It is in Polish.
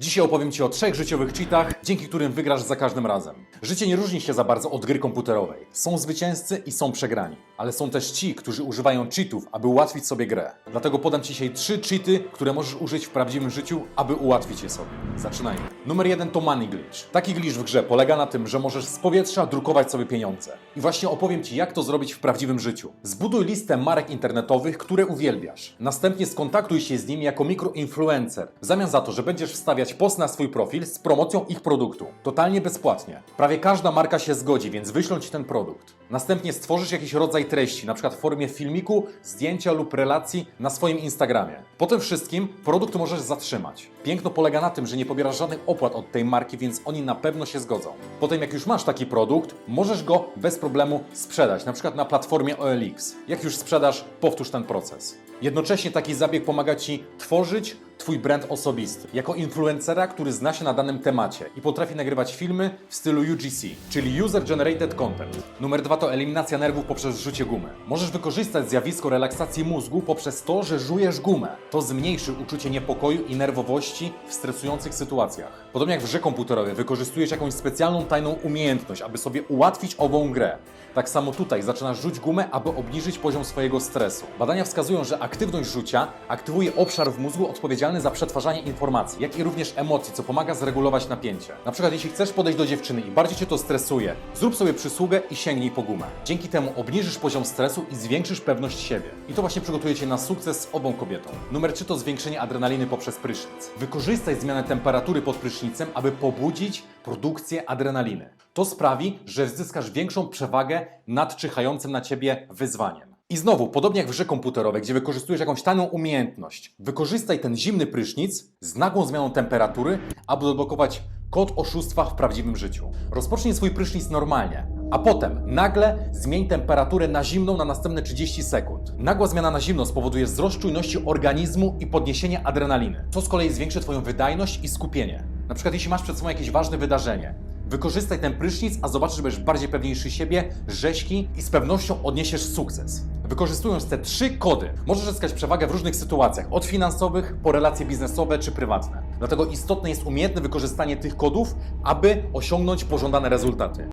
Dzisiaj opowiem Ci o trzech życiowych cheatach, dzięki którym wygrasz za każdym razem. Życie nie różni się za bardzo od gry komputerowej. Są zwycięzcy i są przegrani. Ale są też ci, którzy używają cheatów, aby ułatwić sobie grę. Dlatego podam Ci dzisiaj trzy cheaty, które możesz użyć w prawdziwym życiu, aby ułatwić je sobie. Zaczynajmy. Numer jeden to money glitch. Taki glitch w grze polega na tym, że możesz z powietrza drukować sobie pieniądze. I właśnie opowiem Ci, jak to zrobić w prawdziwym życiu. Zbuduj listę marek internetowych, które uwielbiasz. Następnie skontaktuj się z nimi jako mikroinfluencer. W zamian za to, że będziesz wstawiać post na swój profil z promocją ich produktu. Totalnie bezpłatnie. Prawie każda marka się zgodzi, więc wyślą Ci ten produkt. Następnie stworzysz jakiś rodzaj treści, na przykład w formie filmiku, zdjęcia lub relacji na swoim Instagramie. Po tym wszystkim produkt możesz zatrzymać. Piękno polega na tym, że nie pobierasz żadnych opłat od tej marki, więc oni na pewno się zgodzą. Potem jak już masz taki produkt, możesz go bez problemu sprzedać, na przykład na platformie OLX. Jak już sprzedasz, powtórz ten proces. Jednocześnie taki zabieg pomaga Ci tworzyć Twój brand osobisty. Jako influencera, który zna się na danym temacie i potrafi nagrywać filmy w stylu UGC, czyli User Generated Content. Numer dwa to eliminacja nerwów poprzez rzucie gumy. Możesz wykorzystać zjawisko relaksacji mózgu poprzez to, że żujesz gumę. To zmniejszy uczucie niepokoju i nerwowości w stresujących sytuacjach. Podobnie jak w grze komputerowej wykorzystujesz jakąś specjalną tajną umiejętność, aby sobie ułatwić ową grę. Tak samo tutaj zaczynasz rzuć gumę, aby obniżyć poziom swojego stresu. Badania wskazują, że aktywność rzucia aktywuje obszar w mózgu odpowiedzialny za przetwarzanie informacji, jak i również emocji, co pomaga zregulować napięcie. Na przykład jeśli chcesz podejść do dziewczyny i bardziej cię to stresuje, zrób sobie przysługę i sięgnij po gumę. Dzięki temu obniżysz poziom stresu i zwiększysz pewność siebie. I to właśnie przygotuje cię na sukces z obą kobietą. Numer 3 to zwiększenie adrenaliny poprzez prysznic. Wykorzystaj zmianę temperatury pod prysznicem, aby pobudzić produkcję adrenaliny. To sprawi, że zyskasz większą przewagę nad czyhającym na ciebie wyzwaniem. I znowu, podobnie jak w grze komputerowej, gdzie wykorzystujesz jakąś tajną umiejętność, wykorzystaj ten zimny prysznic z nagłą zmianą temperatury, aby odblokować kod oszustwa w prawdziwym życiu. Rozpocznij swój prysznic normalnie, a potem nagle zmień temperaturę na zimną na następne 30 sekund. Nagła zmiana na zimno spowoduje wzrost czujności organizmu i podniesienie adrenaliny, co z kolei zwiększy Twoją wydajność i skupienie. Na przykład jeśli masz przed sobą jakieś ważne wydarzenie, Wykorzystaj ten prysznic, a zobaczysz, że będziesz bardziej pewniejszy siebie, rzeźki i z pewnością odniesiesz sukces. Wykorzystując te trzy kody, możesz zyskać przewagę w różnych sytuacjach, od finansowych po relacje biznesowe czy prywatne. Dlatego istotne jest umiejętne wykorzystanie tych kodów, aby osiągnąć pożądane rezultaty.